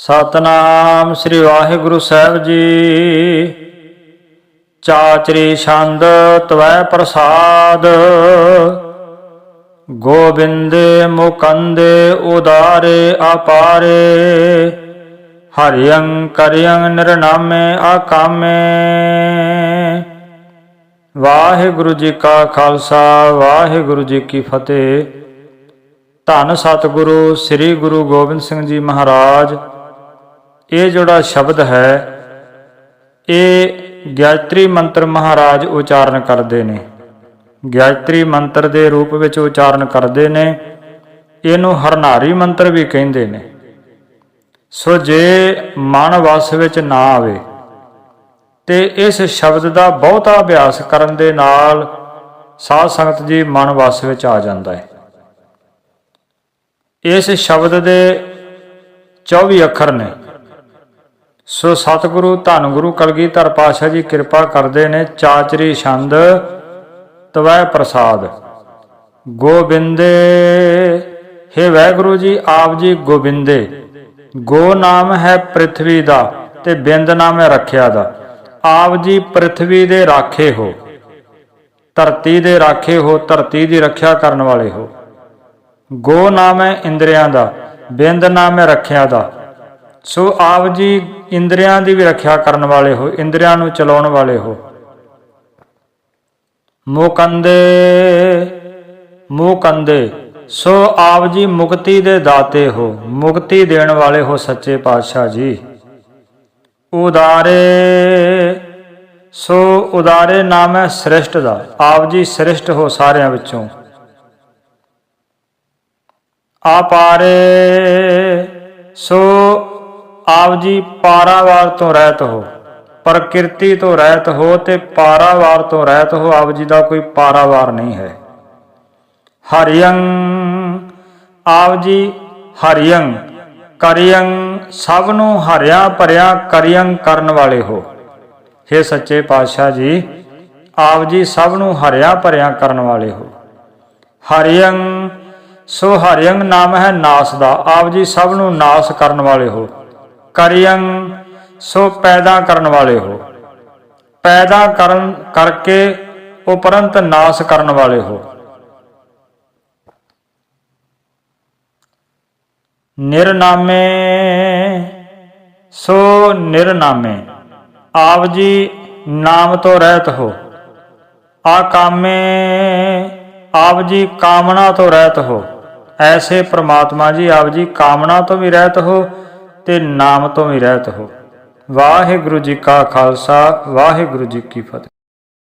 ਸਤਨਾਮ ਸ੍ਰੀ ਵਾਹਿਗੁਰੂ ਸਾਹਿਬ ਜੀ। ਚਾਚਰੀ ਛੰਦ ਤਵੈ ਪ੍ਰਸਾਦ। ਗੋਬਿੰਦੇ ਮੁਕੰਦੇ ਉਦਾਰੇ ਆਪਾਰੇ ਹਰਿਯੰ ਕਰਿਯੰ ਨਿਰਨਾਮੇ ਆਕਾਮੇ। ਵਾਹਿਗੁਰੂ ਜੀ ਕਾ ਖਾਲਸਾ, ਵਾਹਿਗੁਰੂ ਜੀ ਕੀ ਫਤਿਹ। ਧੰਨ ਸਤਿਗੁਰੂ ਸ੍ਰੀ ਗੁਰੂ ਗੋਬਿੰਦ ਸਿੰਘ ਜੀ ਮਹਾਰਾਜ। ਇਹ ਜਿਹੜਾ ਸ਼ਬਦ ਹੈ, ਇਹ ਗਿਆਇਤਰੀ ਮੰਤਰ ਮਹਾਰਾਜ ਉਚਾਰਨ ਕਰਦੇ ਨੇ। ਗਿਆਇਤਰੀ ਮੰਤਰ ਦੇ ਰੂਪ ਵਿੱਚ ਉਚਾਰਨ ਕਰਦੇ ਨੇ। ਇਹਨੂੰ ਹਰਨਾਰੀ ਮੰਤਰ ਵੀ ਕਹਿੰਦੇ ਨੇ। ਸੋ ਜੇ ਮਨ ਵਸ ਵਿੱਚ ਨਾ ਆਵੇ, ਤੇ ਇਸ ਸ਼ਬਦ ਦਾ ਬਹੁਤਾ ਅਭਿਆਸ ਕਰਨ ਦੇ ਨਾਲ ਸਾਧ ਸੰਗਤ ਜੀ ਮਨ ਵਸ ਵਿੱਚ ਆ ਜਾਂਦਾ ਹੈ। ਇਸ ਸ਼ਬਦ ਦੇ 24 ਅੱਖਰ ਨੇ। ਸੋ ਸਤਿਗੁਰੂ ਧੰਨ ਗੁਰੂ ਕਲਗੀਧਰ ਪਾਤਸ਼ਾਹ ਜੀ ਕਿਰਪਾ ਕਰਦੇ ਨੇ ਚਾਚਰੀ ਛੰਦ ਤਵੈ ਪ੍ਰਸਾਦ। ਗੋਬਿੰਦੇ, ਹੇ ਵਾਹਿਗੁਰੂ ਜੀ, ਆਪ ਜੀ ਗੋਬਿੰਦੇ, ਗੋ ਨਾਮ ਹੈ ਪ੍ਰithvi ਦਾ ਤੇ ਬਿੰਦ ਨਾਮ ਹੈ ਰੱਖਿਆ ਦਾ। ਆਪ ਜੀ ਪ੍ਰithvi ਦੇ ਰਾਖੇ ਹੋ, ਧਰਤੀ ਦੇ ਰਾਖੇ ਹੋ, ਧਰਤੀ ਦੀ ਰੱਖਿਆ ਕਰਨ ਵਾਲੇ ਹੋ। ਗੋ ਨਾਮ ਹੈ ਇੰਦਰੀਆਂ ਦਾ, ਬਿੰਦ ਨਾਮ ਹੈ ਰੱਖਿਆ ਦਾ। ਸੋ ਆਪ ਜੀ ਇੰਦਰੀਆਂ ਦੀ ਵੀ ਰੱਖਿਆ ਕਰਨ ਵਾਲੇ ਹੋ, ਇੰਦਰੀਆਂ ਨੂੰ ਚਲਾਉਣ ਵਾਲੇ ਹੋ। ਮੁਕੰਦੇ ਮੁਕੰਦੇ ਸੋ ਆਪ ਜੀ ਮੁਕਤੀ ਦੇ ਦਾਤੇ ਹੋ, ਮੁਕਤੀ ਦੇਣ ਵਾਲੇ ਹੋ ਸੱਚੇ ਪਾਤਸ਼ਾਹ ਜੀ। ਉਦਾਰੇ, ਸੋ ਉਦਾਰੇ ਨਾਮ ਹੈ ਸ੍ਰਿਸ਼ਟ ਦਾ, ਆਪ ਜੀ ਸ੍ਰਿਸ਼ਟ ਹੋ ਸਾਰਿਆਂ ਵਿੱਚੋਂ। ਆਪਾਰੇ ਸੋ ਆਪ ਜੀ ਪਾਰਾਵਾਰ ਤੋਂ ਰਹਿਤ ਹੋ, ਪ੍ਰਕਿਰਤੀ ਤੋਂ ਰਹਿਤ ਹੋ ਤੇ ਪਾਰਾਵਾਰ ਤੋਂ ਰਹਿਤ ਹੋ, ਆਪ ਜੀ ਦਾ ਕੋਈ ਪਾਰਾਵਾਰ ਨਹੀਂ ਹੈ। ਹਰਿਯੰ ਆਪ ਜੀ ਹਰਿਯੰ ਕਰਿਯੰ ਸਭ ਨੂੰ ਹਰਿਆ ਭਰਿਆ ਕਰਿਯੰ ਕਰਨ ਵਾਲੇ ਹੋ। हे ਸੱਚੇ ਪਾਤਸ਼ਾਹ ਜੀ, ਆਪ ਜੀ ਸਭ ਨੂੰ ਹਰਿਆ ਭਰਿਆ ਕਰਨ ਵਾਲੇ ਹੋ। ਹਰਿਯੰ ਸੋ ਹਰਿਯੰ ਨਾਮ ਹੈ ਨਾਸ ਦਾ, ਆਪ ਜੀ ਸਭ ਨੂੰ ਨਾਸ ਕਰਨ ਵਾਲੇ ਹੋ। ਕਰਿਯੰ ਸੋ ਪੈਦਾ ਕਰਨ ਵਾਲੇ ਹੋ। ਪੈਦਾ ਕਰਨ ਕਰਕੇ ਉਪਰੰਤ ਨਾਸ ਕਰਨ ਵਾਲੇ ਹੋ। ਨਿਰਨਾਮੇ, ਸੋ ਨਿਰਨਾਮੇ, ਆਪ ਜੀ ਨਾਮ ਤੋਂ ਰਹਿਤ ਹੋ। ਆਕਾਮੇ ਆਪ ਜੀ ਕਾਮਨਾ ਤੋਂ ਰਹਿਤ ਹੋ। ਐਸੇ ਪ੍ਰਮਾਤਮਾ ਜੀ, ਆਪ ਜੀ ਕਾਮਨਾ ਤੋਂ ਵੀ ਰਹਿਤ ਹੋ। ਤੇ ਨਾਮ ਤੋਂ ਵੀ ਰਹਿਤ ਹੋ। ਵਾਹਿਗੁਰੂ ਜੀ ਕਾ ਖਾਲਸਾ ਵਾਹਿਗੁਰੂ ਜੀ ਕੀ ਫਤਿਹ।